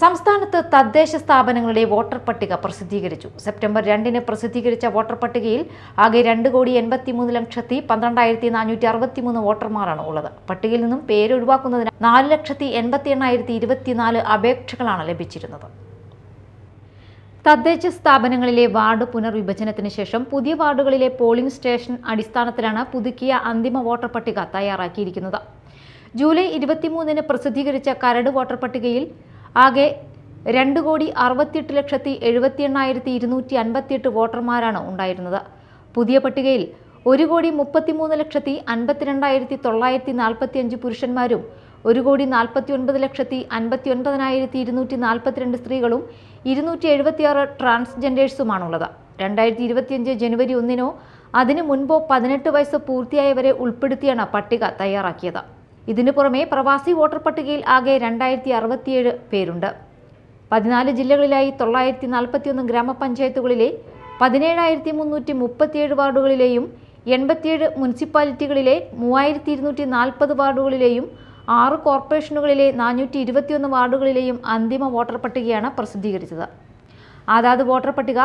സംസ്ഥാനത്ത് തദ്ദേശ സ്ഥാപനങ്ങളുടെ വോട്ടർ പട്ടിക പ്രസിദ്ധീകരിച്ചു. സെപ്റ്റംബർ രണ്ടിന് പ്രസിദ്ധീകരിച്ച വോട്ടർ പട്ടികയിൽ ആകെ രണ്ട് കോടി എൺപത്തിമൂന്ന് ലക്ഷത്തി പന്ത്രണ്ടായിരത്തി നാനൂറ്റി അറുപത്തിമൂന്ന് വോട്ടർമാരാണ് ഉള്ളത്. പട്ടികയിൽ നിന്നും പേര് ഒഴിവാക്കുന്നതിന് നാല് ലക്ഷത്തി എൺപത്തി എണ്ണായിരത്തി ഇരുപത്തിനാല് അപേക്ഷകളാണ് ലഭിച്ചിരുന്നത്. തദ്ദേശ സ്ഥാപനങ്ങളിലെ വാർഡ് പുനർവിഭജനത്തിന് ശേഷം പുതിയ വാർഡുകളിലെ പോളിംഗ് സ്റ്റേഷൻ അടിസ്ഥാനത്തിലാണ് പുതുക്കിയ അന്തിമ വോട്ടർ പട്ടിക തയ്യാറാക്കിയിരിക്കുന്നത്. ജൂലൈ ഇരുപത്തിമൂന്നിന് പ്രസിദ്ധീകരിച്ച കരട് വോട്ടർ പട്ടികയിൽ ആകെ രണ്ട് കോടി അറുപത്തിയെട്ട് ലക്ഷത്തി എഴുപത്തി എണ്ണായിരത്തി ഇരുന്നൂറ്റി അൻപത്തിയെട്ട് വോട്ടർമാരാണ് ഉണ്ടായിരുന്നത്. പുതിയ പട്ടികയിൽ ഒരു കോടി മുപ്പത്തിമൂന്ന് ലക്ഷത്തി അൻപത്തിരണ്ടായിരത്തി തൊള്ളായിരത്തി നാൽപ്പത്തി അഞ്ച് പുരുഷന്മാരും ഒരു കോടി നാൽപ്പത്തി ഒൻപത് ലക്ഷത്തി അൻപത്തി ഒൻപതിനായിരത്തി ഇരുന്നൂറ്റി നാൽപ്പത്തിരണ്ട് സ്ത്രീകളും ഇരുന്നൂറ്റി എഴുപത്തിയാറ് ട്രാൻസ്ജെൻഡേഴ്സുമാണുള്ളത്. രണ്ടായിരത്തി ഇരുപത്തിയഞ്ച് ജനുവരി ഒന്നിനോ അതിനു മുൻപോ പതിനെട്ട് വയസ്സ് പൂർത്തിയായവരെ ഉൾപ്പെടുത്തിയാണ് പട്ടിക തയ്യാറാക്കിയത്. ഇതിനു പുറമെ പ്രവാസി വോട്ടർ പട്ടികയിൽ ആകെ രണ്ടായിരത്തി അറുപത്തിയേഴ് പേരുണ്ട്. പതിനാല് ജില്ലകളിലായി തൊള്ളായിരത്തി നാൽപ്പത്തിയൊന്ന് ഗ്രാമപഞ്ചായത്തുകളിലെ പതിനേഴായിരത്തി മുന്നൂറ്റി മുപ്പത്തിയേഴ് വാർഡുകളിലെയും എൺപത്തിയേഴ് മുനിസിപ്പാലിറ്റികളിലെ മൂവായിരത്തി ഇരുന്നൂറ്റി നാൽപ്പത് വാർഡുകളിലെയും ആറ് കോർപ്പറേഷനുകളിലെ നാനൂറ്റി ഇരുപത്തിയൊന്ന് വാർഡുകളിലെയും അന്തിമ വോട്ടർ പട്ടികയാണ് പ്രസിദ്ധീകരിച്ചത്. അതാത് വോട്ടർ പട്ടിക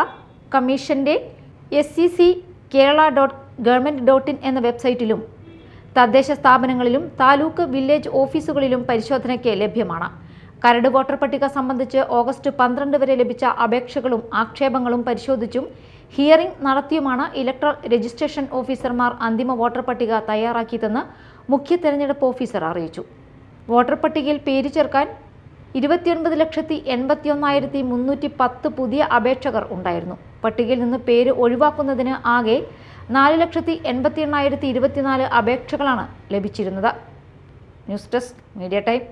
കമ്മീഷന്റെ S C C Kerala dot government dot in എന്ന വെബ്സൈറ്റിലും തദ്ദേശ സ്ഥാപനങ്ങളിലും താലൂക്ക് വില്ലേജ് ഓഫീസുകളിലും പരിശോധനയ്ക്ക് ലഭ്യമാണ്. കരട് വോട്ടർ പട്ടിക സംബന്ധിച്ച് ഓഗസ്റ്റ് പന്ത്രണ്ട് വരെ ലഭിച്ച അപേക്ഷകളും ആക്ഷേപങ്ങളും പരിശോധിച്ചും ഹിയറിംഗ് നടത്തിയുമാണ് ഇലക്ട്രൽ രജിസ്ട്രേഷൻ ഓഫീസർമാർ അന്തിമ വോട്ടർ പട്ടിക തയ്യാറാക്കിയതെന്ന് മുഖ്യ തെരഞ്ഞെടുപ്പ് ഓഫീസർ അറിയിച്ചു. വോട്ടർ പട്ടികയിൽ പേര് ചേർക്കാൻ ഇരുപത്തിയൊൻപത് ലക്ഷത്തി എൺപത്തിയൊന്നായിരത്തി മുന്നൂറ്റി പത്ത് പുതിയ അപേക്ഷകർ ഉണ്ടായിരുന്നു. പട്ടികയിൽ നിന്ന് പേര് ഒഴിവാക്കുന്നതിന് ആകെ നാല് ലക്ഷത്തി എൺപത്തി എണ്ണായിരത്തി ഇരുപത്തിനാല് അപേക്ഷകളാണ് ലഭിച്ചിരുന്നത്. News desk media time.